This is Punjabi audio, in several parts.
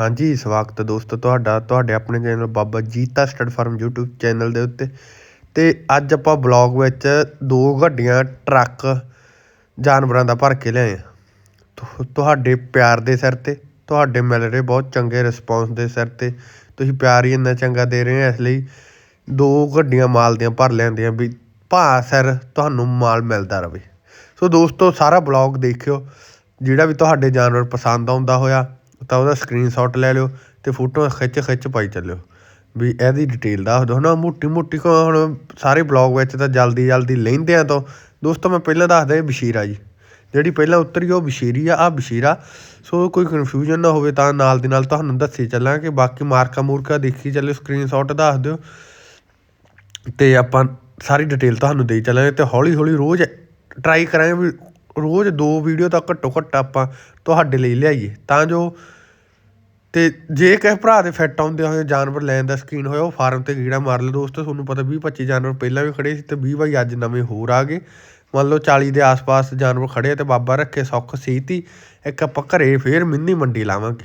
ਹਾਂਜੀ, ਸਵਾਗਤ ਦੋਸਤੋ ਤੁਹਾਡਾ, ਤੁਹਾਡੇ ਆਪਣੇ channel Baba Jita stud farm YouTube channel ਦੇ ਉੱਤੇ। ਤੇ ਅੱਜ ਆਪਾਂ ਬਲੌਗ ਵਿੱਚ ਦੋ ਗੱਡੀਆਂ, ਟਰੱਕ, ਜਾਨਵਰਾਂ ਦਾ ਭਰ ਕੇ ਲਿਆਏ ਆ। ਤੁਹਾਡੇ ਪਿਆਰ ਦੇ ਸਿਰ ਤੇ, ਤੁਹਾਡੇ ਮਿਲ ਰਹੇ ਬਹੁਤ ਚੰਗੇ ਰਿਸਪੌਂਸ ਦੇ ਸਿਰ ਤੇ। ਤੁਸੀਂ ਪਿਆਰ ਹੀ ਇੰਨਾ ਚੰਗਾ ਦੇ ਰਹੇ ਹੋ, ਇਸ ਲਈ ਦੋ ਗੱਡੀਆਂ ਮਾਲ ਦੀਆਂ ਭਰ ਲਿਆਂਦੀਆਂ ਵੀ ਭਾ ਸਿਰ ਤੁਹਾਨੂੰ ਮਾਲ ਮਿਲਦਾ ਰਵੇ। ਸੋ ਦੋਸਤੋ, ਸਾਰਾ ਬਲੌਗ ਦੇਖਿਓ, ਜਿਹੜਾ ਵੀ ਤੁਹਾਡੇ ਜਾਨਵਰ ਪਸੰਦ ਆਉਂਦਾ ਹੋਇਆ ਤਾਂ ਉਹਦਾ ਸਕਰੀਨਸ਼ਾਟ ਲੈ ਲਿਓ ਅਤੇ ਫੋਟੋਆਂ ਖਿੱਚ ਖਿੱਚ ਪਾਈ ਚੱਲਿਓ। ਵੀ ਇਹਦੀ ਡਿਟੇਲ ਦੱਸ ਦਿਓ। ਹੈ ਨਾ ਮੋਟੀ ਮੋਟੀ ਕੋ ਹੁਣ ਸਾਰੇ ਬਲੌਗ ਵਿੱਚ ਤਾਂ ਜਲਦੀ ਜਲਦੀ ਲੈਂਦੇ ਆ ਤਾਂ। ਦੋਸਤੋ, ਮੈਂ ਪਹਿਲਾਂ ਦੱਸਦਾ ਇਹ ਬਸ਼ੀਰਾ ਜੀ। ਜਿਹੜੀ ਪਹਿਲਾਂ ਉਤਰੀ, ਉਹ ਬਸ਼ੀਰੀ ਆ ਆ ਬਸ਼ੀਰਾ। ਸੋ ਕੋਈ ਕਨਫਿਊਜ਼ਨ ਨਾ ਹੋਵੇ ਤਾਂ ਨਾਲ ਦੀ ਨਾਲ ਤੁਹਾਨੂੰ ਦੱਸੀ ਚੱਲਾਂਗੇ। ਬਾਕੀ ਮਾਰਕਾ ਮੂਰਕਾ ਦੇਖੀ ਚੱਲਿਓ ਸਕਰੀਨਸ਼ਾਟ ਦੱਸ ਦਿਓ। ਤੇ ਆਪਾਂ ਸਾਰੀ ਡਿਟੇਲ ਤੁਹਾਨੂੰ ਦੇਈ ਚੱਲਾਂਗੇ ਤੇ ਹੌਲੀ ਹੌਲੀ ਰੋਜ਼ ਟਰਾਈ ਕਰਾਂਗੇ ਵੀ ਰੋਜ਼ ਦੋ ਵੀਡੀਓ ਤਾਂ ਘੱਟੋ ਘੱਟ ਆਪਾਂ ਤੁਹਾਡੇ ਲਈ ਲਿਆਈਏ। ਤਾਂ ਜੋ ਤੇ ਜੇ ਕਿਸੇ ਭਰਾ ਦੇ ਫਿੱਟ ਆਉਂਦੇ ਹੋਏ ਜਾਨਵਰ ਲੈਣ ਦਾ ਸਕੀਨ ਹੋਇਆ ਉਹ ਫਾਰਮ ਤੇ ਗੀੜਾ ਮਾਰ ਲਓ ਦੋਸਤੋ, ਤੁਹਾਨੂੰ ਪਤਾ 20 25 ਜਾਨਵਰ ਪਹਿਲਾਂ ਵੀ ਖੜੇ ਸੀ ਤੇ 20 ਬਾਈ ਅੱਜ ਨਵੇਂ ਹੋਰ ਆ ਗਏ। ਮੰਨ ਲਓ 40 ਦੇ ਆਸ-ਪਾਸ ਜਾਨਵਰ ਖੜੇ ਆ ਤੇ ਬਾਬਾ ਰੱਖੇ ਸੌਖ, ਸੀਤੀ, ਇੱਕ ਆਪਾਂ ਘਰੇ ਫੇਰ ਮਿੰਨੀ ਮੰਡੀ ਲਾਵਾਂਗੇ।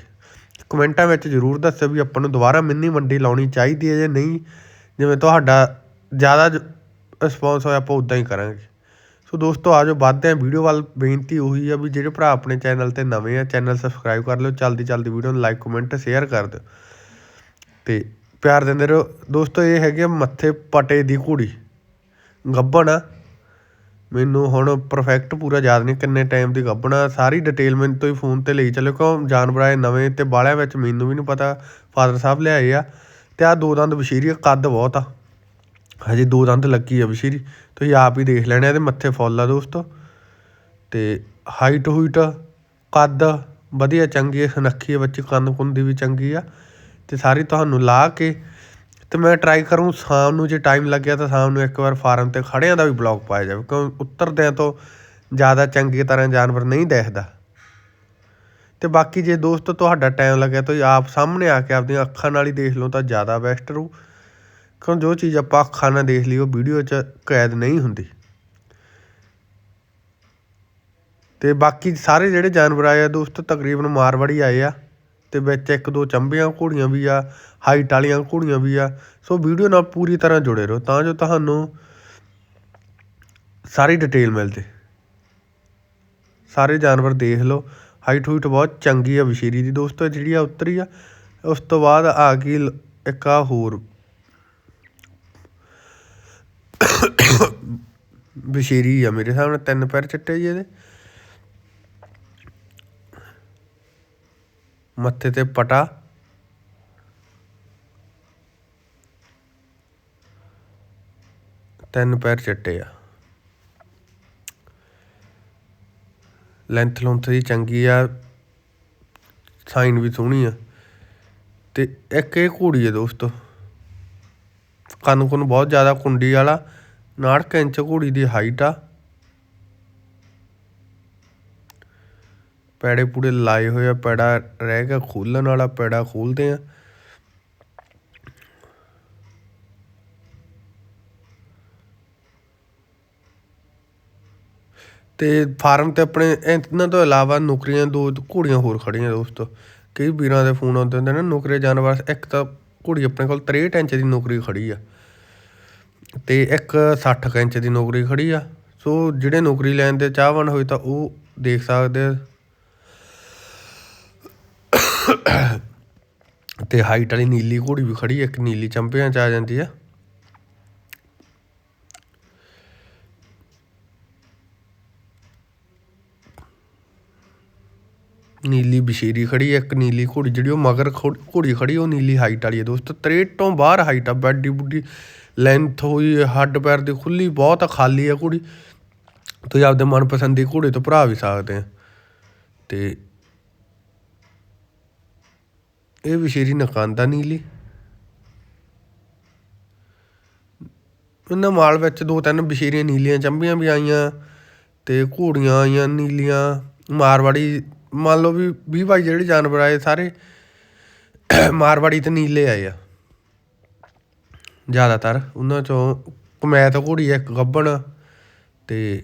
ਕਮੈਂਟਾਂ ਵਿੱਚ ਜ਼ਰੂਰ ਦੱਸੋ ਵੀ ਆਪਾਂ ਨੂੰ ਦੁਬਾਰਾ ਮਿੰਨੀ ਮੰਡੀ ਲਾਉਣੀ ਚਾਹੀਦੀ ਹੈ ਜਾਂ ਨਹੀਂ। ਜਿਵੇਂ ਤੁਹਾਡਾ ਜ਼ਿਆਦਾ ਰਿਸਪੌਂਸ ਹੋਇਆ, ਆਪਾਂ ਉਦਾਂ ਹੀ ਕਰਾਂਗੇ। ਸੋ ਦੋਸਤੋ ਆਜੋ ਵੱਧਦੇ ਹਾਂ। ਵੀਡੀਓ ਵੱਲ ਬੇਨਤੀ ਉਹੀ ਆ ਵੀ ਜਿਹੜੇ ਭਰਾ ਆਪਣੇ ਚੈਨਲ ਤੇ ਨਵੇਂ ਆ, ਚੈਨਲ ਸਬਸਕ੍ਰਾਈਬ ਕਰ ਲਿਓ। ਚਲਦੀ ਚਲਦੀ ਵੀਡੀਓ ਨੂੰ ਲਾਈਕ, ਕਮੈਂਟ, ਸ਼ੇਅਰ ਕਰ ਦਿਓ। ਤੇ ਪਿਆਰ ਦਿੰਦੇ ਰਹੋ। ਦੋਸਤੋ, ਇਹ ਹੈਗੇ ਆ ਮੱਥੇ ਪਟੇ ਦੀ ਘੋੜੀ। ਗੱਬਣ ਆ। ਮੈਨੂੰ ਹੁਣ ਪਰਫੈਕਟ ਪੂਰਾ ਯਾਦ ਨਹੀਂ ਕਿੰਨੇ ਟਾਈਮ ਦੀ ਗੱਬਣਾ ਸਾਰੀ ਡਿਟੇਲ ਮੈਨੂੰ ਤੋਂ ਹੀ ਫੋਨ ਤੇ ਲਈ ਚੱਲਿਓ ਕਿਉਂ? ਜਾਨਵਰ ਆਏ ਨਵੇਂ ਤੇ ਬਾਲਿਆਂ ਵਿੱਚ, ਮੈਨੂੰ ਵੀ ਨਹੀਂ ਪਤਾ। ਫਾਦਰ ਸਾਹਿਬ ਲਿਆਏ ਆ। ਤੇ ਆ ਦੋ ਦੰਦ ਬਸ਼ੀਰੀ ਕੱਦ ਬਹੁਤ ਆ। ਹਜੇ ਦੋ ਦੰਦ ਲੱਗੀ ਆ ਬਸ਼ੀਰੀ ਤੁਸੀਂ ਆਪ ਹੀ ਦੇਖ ਲੈਣਾ ਇਹਦੇ ਮੱਥੇ ਫੁੱਲ ਆ ਦੋਸਤੋ। ਤੇ ਹਾਈਟ ਹੂਈਟ, ਕੱਦ ਵਧੀਆ ਚੰਗੀ ਸੁਨੱਖੀ ਹੈ ਬੱਚੀ ਕੰਨ ਕੁੰਨ ਦੀ ਵੀ ਚੰਗੀ ਆ। ਤੇ ਸਾਰੀ ਤੁਹਾਨੂੰ ਲਾ ਕੇ ਤੇ ਮੈਂ ਟਰਾਈ ਕਰੂੰ, ਸ਼ਾਮ ਨੂੰ ਜੇ ਟਾਈਮ ਲੱਗਿਆ ਤਾਂ ਸ਼ਾਮ ਨੂੰ ਇੱਕ ਵਾਰ ਫਾਰਮ ਤੇ ਖੜਿਆਂ ਦਾ ਵੀ ਬਲੌਗ ਪਾਇਆ ਜਾਵੇ, ਕਿਉਂ ਉੱਤਰਦਿਆਂ ਤੋਂ ਜ਼ਿਆਦਾ ਚੰਗੀ ਤਰ੍ਹਾਂ ਜਾਨਵਰ ਨਹੀਂ ਦੇਖਦਾ। ਤੇ ਬਾਕੀ ਜੇ ਦੋਸਤ ਤੁਹਾਡਾ ਟਾਈਮ ਲੱਗਿਆ, ਤੁਸੀਂ ਆਪ ਸਾਹਮਣੇ ਆ ਕੇ ਆਪਦੀਆਂ ਅੱਖਾਂ ਨਾਲ ਹੀ ਦੇਖ ਲਓ ਤਾਂ ਜ਼ਿਆਦਾ ਬੈਸਟ ਰਹੂ। ਕਿਉਂ ਜੋ ਚੀਜ਼ ਆਪਾਂ ਅੱਖਾਂ ਨਾਲ ਦੇਖ ਲਈ, ਉਹ ਵੀਡੀਓ 'ਚ ਕੈਦ ਨਹੀਂ ਹੁੰਦੀ। ਤੇ ਬਾਕੀ ਸਾਰੇ ਜਿਹੜੇ ਜਾਨਵਰ ਆਏ ਆ, ਦੋਸਤੋ, ਤਕਰੀਬਨ ਮਾਰਵਾੜੀ ਆਏ ਆ, ਤੇ ਵਿੱਚ ਇੱਕ, ਦੋ ਚੰਬੀਆਂ ਘੋੜੀਆਂ ਵੀ ਆ, ਹਾਈਟ ਵਾਲੀਆਂ ਘੋੜੀਆਂ ਵੀ ਆ। ਸੋ ਵੀਡੀਓ ਨਾਲ ਪੂਰੀ ਤਰ੍ਹਾਂ ਜੁੜੇ ਰਹੋ, ਤਾਂ ਜੋ ਤੁਹਾਨੂੰ ਸਾਰੀ ਡਿਟੇਲ ਮਿਲ ਜੇ ਸਾਰੇ ਜਾਨਵਰ ਦੇਖ ਲਓ ਹਾਈਟ ਹੂਈਟ ਬਹੁਤ ਚੰਗੀ ਆ, ਵਸ਼ੀਰੀ ਦੀ ਦੋਸਤੋ, ਜਿਹੜੀ ਆ ਉੱਤਰੀ ਆ, ਉਸ ਤੋਂ ਬਾਅਦ ਆ ਗਈ ਲ- ਇੱਕ ਆ ਹੋਰ ਬਸ਼ੀਰੀ ਆ ਮੇਰੇ ਸਾਹਮਣੇ ਤਿੰਨ ਪੈਰ ਚਿੱਟੇ ਜੀ ਇਹਦੇ ਮੱਥੇ ਤੇ ਪਟਾ। ਤਿੰਨ ਪੈਰ ਚਿੱਟੇ ਆ। ਲੈਂਥ ਲੁੰਥ ਦੀ ਚੰਗੀ ਆ ਸਾਈਨ ਵੀ ਸੋਹਣੀ ਆ। ਤੇ ਇੱਕ ਇਹ ਘੋੜੀ ਆ ਦੋਸਤੋ। ਕੰਨ ਕੁੰਨ ਬਹੁਤ ਜ਼ਿਆਦਾ ਕੁੰਡੀ ਵਾਲਾ 69 ਇੰਚ ਘੋੜੀ ਦੀ ਹਾਈਟ ਆ। ਪੈੜੇ ਪੂੜੇ ਲਾਏ ਹੋਏ ਆ, ਪੈੜਾ ਰਹਿ ਗਿਆ ਖੋਲਣ ਵਾਲਾ, ਪੈੜਾ ਖੋਲਦੇ ਆ। ਤੇ ਫਾਰਮ ਤੇ ਆਪਣੇ ਇਹਨਾਂ ਤੋਂ ਇਲਾਵਾ ਨੌਕਰੀਆਂ ਦੋ ਘੋੜੀਆਂ ਹੋਰ ਖੜੀਆਂ ਦੋਸਤੋ। ਕਈ ਵੀਰਾਂ ਦੇ ਫੋਨ ਆਉਂਦੇ ਹੁੰਦੇ ਨੇ ਨੌਕਰੀ ਜਾਣ ਵਾਸਤੇ ਇੱਕ ਤਾਂ ਘੋੜੀ ਆਪਣੇ ਕੋਲ 63 ਇੰਚ ਦੀ ਨੌਕਰੀ ਖੜੀ ਆ ਤੇ ਇੱਕ 60 ਕੁ ਇੰਚ ਦੀ ਨੌਕਰੀ ਖੜੀ ਆ। ਸੋ ਜਿਹੜੇ ਨੌਕਰੀ ਲੈਣ ਦੇ ਚਾਹਵਾਨ ਹੋਏ ਤਾਂ ਉਹ ਦੇਖ ਸਕਦੇ ਆ। ਤੇ ਹਾਈਟ ਵਾਲੀ ਨੀਲੀ ਘੋੜੀ ਵੀ ਖੜੀ ਇੱਕ ਨੀਲੀ ਚੰਪਿਆਂ ਚ ਆ ਜਾਂਦੀ ਆ। ਨੀਲੀ ਬਸ਼ੀਰੀ ਖੜੀ ਆ ਇੱਕ ਨੀਲੀ ਘੋੜੀ ਜਿਹੜੀ ਉਹ ਮਗਰ ਘੋੜੀ ਖੜੀ, ਉਹ ਨੀਲੀ ਹਾਈਟ ਵਾਲੀ ਹੈ ਦੋਸਤੋ। 63 ਤੋਂ ਬਾਹਰ ਹਾਈਟ ਆ, ਬੈਡੀ ਬੁੱਡੀ ਲੈਂਥ ਹੋਈ, ਹੱਡ ਪੈਰ ਦੀ ਖੁੱਲੀ, ਬਹੁਤ ਖਾਲੀ ਹੈ ਘੋੜੀ। ਤੁਸੀਂ ਆਪਦੇ ਮਨਪਸੰਦ ਦੀ ਘੋੜੇ ਤੋਂ ਭਰਾ ਵੀ ਸਕਦੇ ਆ। ਤੇ ਇਹ ਬਸ਼ੀਰੀ ਨਕਾਂਦਾ ਨੀਲੀ। ਇਹਨਾਂ ਮਾਲ ਵਿੱਚ ਦੋ ਤਿੰਨ ਬਸ਼ੀਰੀਆਂ ਨੀਲੀਆਂ ਚੰਬੀਆਂ ਵੀ ਆਈਆਂ ਤੇ ਘੋੜੀਆਂ ਆਈਆਂ ਨੀਲੀਆਂ। ਮਾਰਵਾੜੀ ਮੰਨ ਲਓ ਵੀ 20 ਬਾਈ ਜਿਹੜੇ ਜਾਨਵਰ ਆਏ ਸਾਰੇ, ਮਾਰਵਾੜੀ ਤੇ ਨੀਲੇ ਆਏ ਆ। ਜ਼ਿਆਦਾਤਰ ਉਹਨਾਂ ਚੋਂ ਕਮੈਤ ਘੋੜੀ ਆ, ਇੱਕ ਗੱਬਣ ਤੇ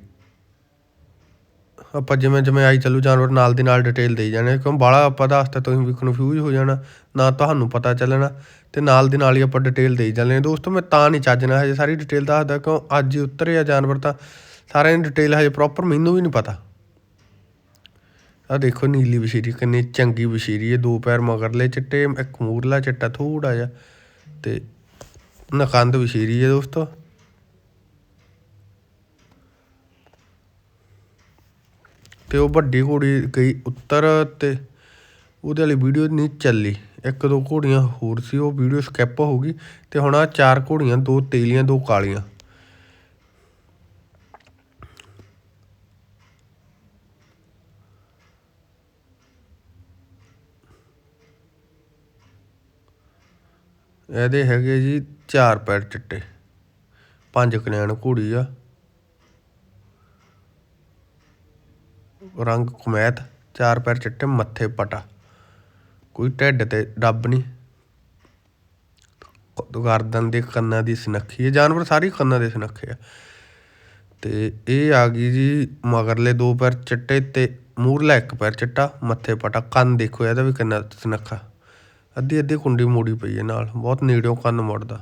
ਆਪਾਂ ਜਿਵੇਂ ਜਿਵੇਂ ਆਈ ਚੱਲੂ ਜਾਨਵਰ ਨਾਲ ਦੀ ਨਾਲ ਡਿਟੇਲ ਦੇਈ ਜਾਣੇ ਕਿਉਂ ਬਾਹਲਾ ਆਪਾਂ ਦੱਸਤਾ ਤੁਸੀਂ ਵੀ ਕਨਫਿਊਜ਼ ਹੋ ਜਾਣਾ, ਨਾ ਤੁਹਾਨੂੰ ਪਤਾ ਚੱਲਣਾ ਤੇ ਨਾਲ ਦੀ ਨਾਲ ਹੀ ਆਪਾਂ ਡਿਟੇਲ ਦੇਈ ਜਾਂਦੇ ਦੋਸਤੋ ਮੈਂ ਤਾਂ ਨਹੀਂ ਚੱਜਣਾ ਹਜੇ ਸਾਰੀ ਡਿਟੇਲ ਦੱਸਦਾ, ਕਿਉਂ ਅੱਜ ਹੀ ਉਤਰੇ ਆ ਜਾਨਵਰ ਤਾਂ, ਸਾਰਿਆਂ ਦੀ ਡਿਟੇਲ ਹਜੇ ਪ੍ਰੋਪਰ ਮੈਨੂੰ ਵੀ ਨਹੀਂ ਪਤਾ। ਆ ਦੇਖੋ ਨੀਲੀ ਬਸ਼ੀਰੀ ਕਿੰਨੀ ਚੰਗੀ ਬਸ਼ੀਰੀ ਹੈ, ਦੋ ਪੈਰ ਮਗਰਲੇ ਚਿੱਟੇ, ਇੱਕ ਮੂਰਲਾ ਚਿੱਟਾ ਥੋੜਾ ਜਿਹਾ ਤੇ ਨਕੰਦ ਵਸ਼ੀਰੀ ਹੈ ਦੋਸਤੋ। ਤੇ ਉਹ ਵੱਡੀ ਘੋੜੀ ਗਈ ਉੱਤਰ ਤੇ ਉਹਦੇ ਵਾਲੀ ਵੀਡੀਓ ਨਹੀਂ ਚੱਲੀ, ਇੱਕ ਦੋ ਘੋੜੀਆਂ ਹੋਰ ਸੀ, ਉਹ ਵੀਡੀਓ ਸਕਿਪ ਹੋ ਗਈ ਤੇ ਹੁਣ ਆ ਚਾਰ ਘੋੜੀਆਂ, ਦੋ ਤੇਲੀਆਂ, ਦੋ ਕਾਲੀਆਂ। ਇਹਦੇ ਹੈਗੇ ਜੀ ਚਾਰ ਪੈਰ ਚਿੱਟੇ, ਪੰਜ ਕਨੈਣ ਘੋੜੀ ਆ। ਰੰਗ ਕੁਮੈਤ ਚਾਰ ਪੈਰ ਚਿੱਟੇ, ਮੱਥੇ ਪਟਾ। ਕੋਈ ਢਿੱਡ ਤੇ ਡੱਬ ਨਹੀਂ। ਗਰਦਨ ਦੇ ਕੰਨਾਂ ਦੀ ਸਨੱਖੀ ਹੈ ਜਾਨਵਰ ਸਾਰੇ ਕੰਨਾਂ ਦੇ ਸਨੱਖੇ ਆ। ਤੇ ਇਹ ਆ ਗਈ ਜੀ ਮਗਰਲੇ ਦੋ ਪੈਰ ਚਿੱਟੇ ਤੇ ਮੂਰਲਾ ਇੱਕ ਪੈਰ ਚਿੱਟਾ, ਮੱਥੇ ਪਟਾ। ਕੰਨ ਦੇਖੋ ਇਹਦਾ ਵੀ ਕਿੰਨਾ ਸਨੱਖਾ। ਅੱਧੀ ਅੱਧੀ ਕੁੰਡੀ ਮੋੜੀ ਪਈ ਹੈ ਨਾਲ, ਬਹੁਤ ਨੇੜਿਓਂ ਕੰਨ ਮੁੜਦਾ।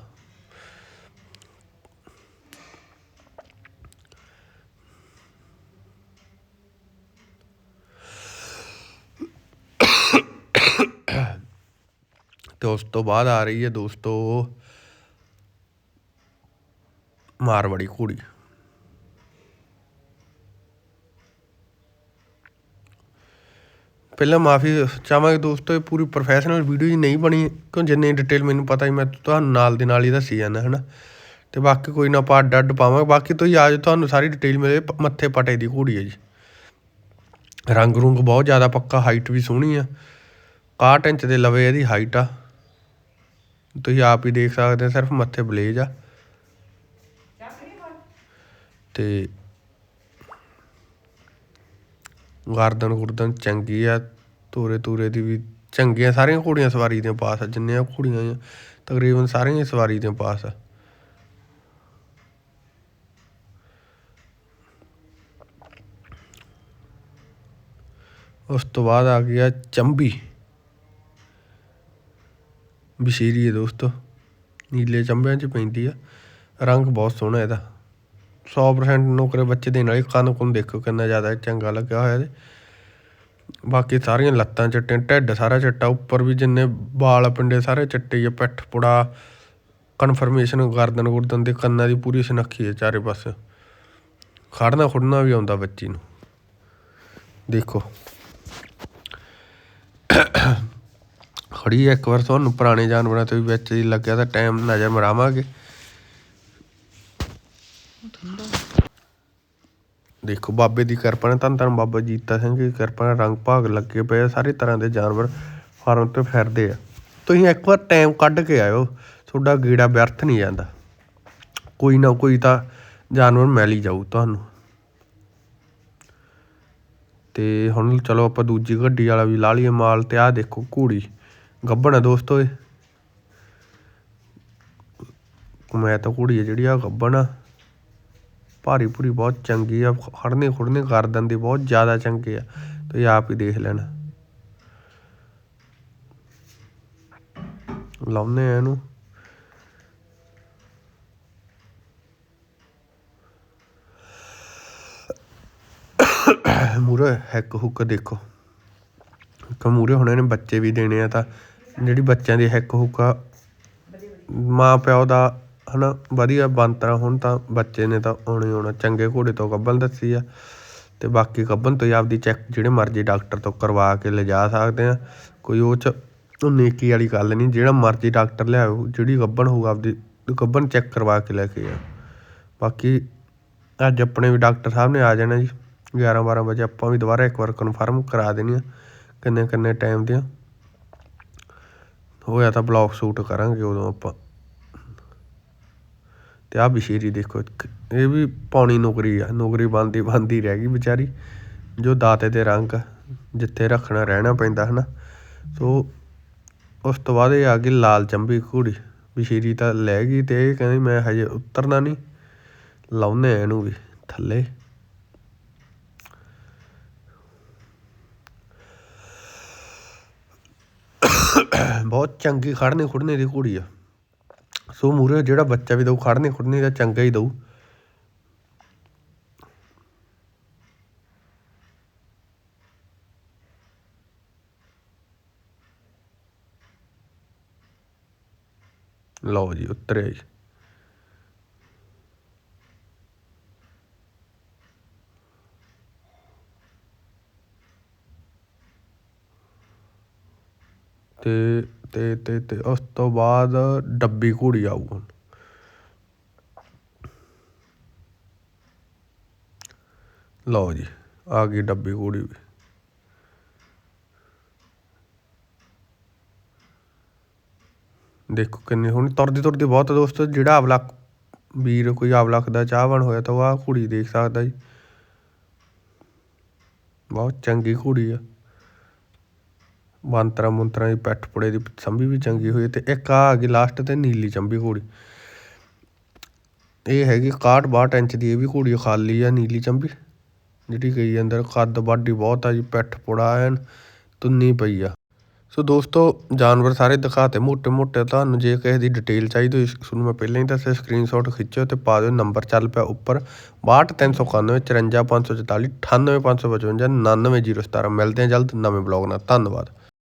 ਤੇ ਉਸ ਤੋਂ ਬਾਅਦ ਆ ਰਹੀ ਹੈ ਦੋਸਤੋ ਮਾਰਵਾੜੀ ਘੋੜੀ। ਪਹਿਲਾਂ ਮਾਫੀ ਚਾਹਾਂਗੇ ਦੋਸਤੋ, ਇਹ ਪੂਰੀ ਪ੍ਰੋਫੈਸ਼ਨਲ ਵੀਡੀਓ ਜੀ ਨਹੀਂ ਬਣੀ, ਕਿਉਂ ਜਿੰਨੀ ਡਿਟੇਲ ਮੈਨੂੰ ਪਤਾ ਹੀ ਮੈਂ ਤੁਹਾਨੂੰ ਨਾਲ ਦੇ ਨਾਲ ਹੀ ਦੱਸੀ ਜਾਂਦਾ, ਹਨਾ? ਤੇ ਬਾਕੀ ਕੋਈ ਨਾ ਆਪਾਂ ਅੱਡ ਅੱਡ ਪਾਵਾਂਗੇ, ਬਾਕੀ ਤੁਸੀਂ ਆਜ ਤੁਹਾਨੂੰ ਸਾਰੀ ਡਿਟੇਲ ਮਿਲੇ ਮੱਥੇ ਪਟੇ ਦੀ ਘੋੜੀ ਹੈ ਜੀ। ਰੰਗ ਰੁੰਗ ਬਹੁਤ ਜ਼ਿਆਦਾ ਪੱਕਾ ਹਾਈਟ ਵੀ ਸੋਹਣੀ ਆ। 61 ਇੰਚ ਦੇ ਲਵੇ ਇਹਦੀ ਹਾਈਟ ਆ। ਤੁਸੀਂ ਆਪ ਹੀ ਦੇਖ ਸਕਦੇ ਹੋ ਸਿਰਫ ਮੱਥੇ ਬਲੇਜ ਆ। ਤੇ ਗਰਦਨ ਗੁਰਦਨ ਚੰਗੀ ਆ, ਤੂਰੇ ਤੂਰੇ ਦੀ ਵੀ ਚੰਗੀਆਂ ਸਾਰੀਆਂ ਘੋੜੀਆਂ ਸਵਾਰੀ ਦੀਆਂ ਪਾਸ ਆ ਜਿੰਨੀਆਂ ਘੋੜੀਆਂ ਆ। ਤਕਰੀਬਨ ਸਾਰੀਆਂ ਹੀ ਸਵਾਰੀ ਦੀਆਂ ਪਾਸ ਆ। ਉਸ ਤੋਂ ਬਾਅਦ ਆ ਗਿਆ ਚੰਬੀ। ਬਸ਼ੀਰੀ ਹੈ ਦੋਸਤੋ, ਨੀਲੇ ਚੰਬਿਆਂ 'ਚ ਪੈਂਦੀ ਆ। ਰੰਗ ਬਹੁਤ ਸੋਹਣਾ ਇਹਦਾ। 100% ਨੌਕਰੇ ਬੱਚੇ ਦੇਣ ਵਾਲੀ ਕੰਨ ਕੁੰਨ ਦੇਖੋ ਕਿੰਨਾ ਜ਼ਿਆਦਾ ਚੰਗਾ ਲੱਗਿਆ ਹੋਇਆ ਇਹਦੇ ਬਾਕੀ ਸਾਰੀਆਂ ਲੱਤਾਂ ਚਿੱਟੀਆਂ, ਢਿੱਡ ਸਾਰਾ ਚਿੱਟਾ, ਉੱਪਰ ਵੀ ਜਿੰਨੇ ਵਾਲ ਪਿੰਡੇ ਸਾਰੇ ਚਿੱਟੇ ਆ, ਪਿੱਠ ਪੁੜਾ। ਕਨਫਰਮੇਸ਼ਨ ਗਰਦਨ ਗੁਰਦਨ ਦੇ ਕੰਨਾਂ ਦੀ ਪੂਰੀ ਸੁਨੱਖੀ ਹੈ ਚਾਰੇ ਪਾਸੇ। ਖੜਨਾ ਖੁੜਨਾ ਵੀ ਆਉਂਦਾ ਬੱਚੀ ਨੂੰ। ਦੇਖੋ। ਖੜੀ ਇੱਕ ਵਾਰ ਤੁਹਾਨੂੰ, ਪੁਰਾਣੇ ਜਾਨਵਰਾਂ ਤੋਂ ਵੀ ਵਿੱਚ ਹੀ ਲੱਗਿਆ ਤਾਂ ਟਾਈਮ ਨਜ਼ਰ ਮਰਾਵਾਂਗੇ। ਦੇਖੋ, ਬਾਬੇ ਦੀ ਕਿਰਪਾ ਨਾਲ ਧੰਨ ਧੰਨ ਬਾਬਾ ਜੀਤਾ ਸਿੰਘ ਦੀ ਕਿਰਪਾ ਨਾਲ ਰੰਗ ਭਾਗ ਲੱਗੇ ਪਏ ਆ, ਸਾਰੇ ਤਰ੍ਹਾਂ ਦੇ ਜਾਨਵਰ ਫਾਰਮ ਤੇ ਫਿਰਦੇ ਆ। ਤੁਸੀਂ ਇੱਕ ਵਾਰ ਟਾਈਮ ਕੱਢ ਕੇ ਆਇਓ, ਤੁਹਾਡਾ ਗੀੜਾ ਵਿਅਰਥ ਨਹੀਂ ਜਾਂਦਾ। ਕੋਈ ਨਾ ਕੋਈ ਤਾਂ ਜਾਨਵਰ ਮਿਲ ਹੀ ਜਾਊ ਤੁਹਾਨੂੰ। ਤੇ ਹੁਣ ਚਲੋ ਆਪਾਂ ਦੂਜੀ ਗੱਡੀ ਵਾਲਾ ਵੀ ਲਾ ਲਈਏ ਮਾਲ ਤੇ, ਆਹ ਦੇਖੋ ਘੋੜੀ। ਗੱਭਣ ਹੈ ਦੋਸਤੋ ਇਹ। ਮੈਂ ਤਾਂ ਘੋੜੀ ਹੈ ਜਿਹੜੀ ਆ ਗੱਭਣ ਆ। ਭਾਰੀ ਭੂਰੀ ਬਹੁਤ ਚੰਗੀ ਆ ਖੜਨੇ ਖੁੜਨੇ ਗਰਦਨ ਦੀ ਬਹੁਤ ਜ਼ਿਆਦਾ ਚੰਗੇ ਆ। ਤੁਸੀਂ ਆਪ ਹੀ ਦੇਖ ਲੈਣਾ। ਲਾਉਨੇ ਆ ਇਹਨੂੰ। ਮੂਰੇ ਹੈਕ ਹੁੱਕ ਦੇਖੋ। ਕਮੂਰੇ ਹੁਣ ਇਹਨੇ ਬੱਚੇ ਵੀ ਦੇਣੇ ਆ ਤਾਂ ਜਿਹੜੀ ਬੱਚਿਆਂ ਦੀ ਹੈਕ ਹੁੱਕ ਆ ਮਾਂ ਪਿਓ ਦਾ ਹੈ ਨਾ ਵਧੀਆ ਬੰਤਰਾ ਹੁਣ ਤਾਂ ਬੱਚੇ ਨੇ ਤਾਂ ਆਉਣੇ ਆਉਣਾ, ਚੰਗੇ ਘੋੜੇ ਤੋਂ ਗੱਬਨ ਦੱਸੀ ਆ। ਅਤੇ ਬਾਕੀ ਗੱਬਨ ਤੋਂ ਹੀ ਆਪਦੀ ਚੈੱਕ ਜਿਹੜੇ ਮਰਜ਼ੀ ਡਾਕਟਰ ਤੋਂ ਕਰਵਾ ਕੇ ਲਿਜਾ ਸਕਦੇ ਹਾਂ ਕੋਈ ਉਹ ਚ ਉਹ ਨੇਕੀ ਵਾਲੀ ਗੱਲ ਨਹੀਂ, ਜਿਹੜਾ ਮਰਜ਼ੀ ਡਾਕਟਰ ਲਿਆਓ, ਜਿਹੜੀ ਗੱਬਨ ਹੋਊ ਆਪਦੀ ਗੱਬਨ ਚੈੱਕ ਕਰਵਾ ਕੇ ਲੈ ਕੇ ਆ। ਬਾਕੀ ਅੱਜ ਆਪਣੇ ਵੀ ਡਾਕਟਰ ਸਾਹਿਬ ਨੇ ਆ ਜਾਣਾ ਜੀ। 11 12 ਵਜੇ ਆਪਾਂ ਵੀ ਦੁਬਾਰਾ ਇੱਕ ਵਾਰ ਕਨਫਰਮ ਕਰਾ ਦੇਣੀ ਆ, ਕਿੰਨੇ ਕਿੰਨੇ ਟਾਈਮ ਦੀਆਂ। ਹੋਇਆ ਤਾਂ ਬਲੌਗ ਸ਼ੂਟ ਕਰਾਂਗੇ ਉਦੋਂ ਆਪਾਂ। ਅਤੇ ਆਹ ਬਿਸ਼ੇਰੀ ਦੇਖੋ, ਇੱਕ ਇਹ ਵੀ ਪੌਣੀ ਨੁਕਰੀ ਆ, ਨੁਕਰੀ ਬਣਦੀ ਬਣਦੀ ਰਹਿ ਗਈ ਵਿਚਾਰੀ, ਜੋ ਦਾਤੇ ਦੇ ਰੰਗ ਜਿੱਥੇ ਰੱਖਣਾ, ਰਹਿਣਾ ਪੈਂਦਾ ਹੈ ਨਾ ਸੋ ਉਸ ਤੋਂ ਬਾਅਦ ਇਹ ਆ ਗਈ ਲਾਲ ਚੰਬੀ ਘੋੜੀ ਬਿਸ਼ੇਰੀ ਤਾਂ ਲੈ ਗਈ ਅਤੇ ਇਹ ਕਹਿੰਦੀ ਮੈਂ ਹਜੇ ਉਤਰਨਾ ਨਹੀਂ, ਲਾਉਂਦੇ ਹਾਂ ਇਹਨੂੰ ਵੀ ਥੱਲੇ। ਬਹੁਤ ਚੰਗੀ ਖੜਨੇ ਖੁੜਨੇ ਦੀ ਘੋੜੀ ਆ। ਸੋ ਮੂਰੇ ਜਿਹੜਾ ਬੱਚਾ ਵੀ ਦਊ ਖੜਨੀ ਖੁੜਨੀ ਦਾ ਚੰਗਾ ਹੀ ਦਊ। ਲਓ ਜੀ, ਉਤਰਿਆ ਜੀ। ਤੇ ਤੇ ਤੇ ਤੇ ਉਸ ਤੋਂ ਬਾਅਦ ਡੱਬੀ ਘੋੜੀ ਆਊ ਹੁਣ। ਲਓ ਜੀ, ਆ ਗਈ ਡੱਬੀ ਘੋੜੀ ਵੀ। ਦੇਖੋ ਕਿੰਨੀ, ਹੁਣ ਤੁਰਦੀ ਤੁਰਦੀ ਬਹੁਤ ਆ ਦੋਸਤੋ, ਜਿਹੜਾ ਅਵਲਾ ਵੀਰ ਕੋਈ ਅਵਲਾ ਦਾ ਚਾਹਵਾਨ ਹੋਇਆ ਤਾਂ ਉਹ ਆਹ ਘੋੜੀ ਦੇਖ ਸਕਦਾ ਜੀ। ਬਹੁਤ ਚੰਗੀ ਘੋੜੀ ਆ। ਮੰਤਰਾ ਮੁੰਤਰਾ ਦੀ ਪੈਠ ਪੁੜੇ ਦੀ ਸੰਭੀ ਵੀ ਚੰਗੀ ਹੋਈ ਤੇ ਇੱਕ ਆ ਆ ਗਈ ਲਾਸਟ ਤੇ ਨੀਲੀ ਚੰਬੀ ਘੋੜੀ। ਇਹ ਹੈਗੀ 61 62 ਇੰਚ ਦੀ, ਇਹ ਵੀ ਘੋੜੀ ਖਾਲੀ ਆ, ਨੀਲੀ ਚੰਬੀ, ਜਿਹੜੀ ਗਈ ਅੰਦਰ ਕੱਦ ਬਾਡੀ ਬਹੁਤ ਆ ਜੀ, ਪੈਠ ਪੁੜਾ ਐਨ ਤੁੰਨੀ ਪਈ ਆ। ਸੋ ਦੋਸਤੋ, ਜਾਨਵਰ ਸਾਰੇ ਦਿਖਾਤੇ ਮੋਟੇ ਮੋਟੇ ਤੁਹਾਨੂੰ ਜੇ ਕਿਸੇ ਦੀ ਡਿਟੇਲ ਚਾਹੀਦੀ ਹੋਈ, ਤੁਹਾਨੂੰ ਮੈਂ ਪਹਿਲਾਂ ਹੀ ਦੱਸਿਆ ਸਕਰੀਨਸ਼ਾਟ ਖਿੱਚੋ ਤੇ ਪਾ ਦਿਓ ਨੰਬਰ ਚੱਲ ਪਿਆ ਉੱਪਰ 6239944544 99555 9917 ਮਿਲਦੇ ਆ ਜਲਦ, ਨਵੇਂ ਬਲੌਗ ਨਾਲ, ਧੰਨਵਾਦ।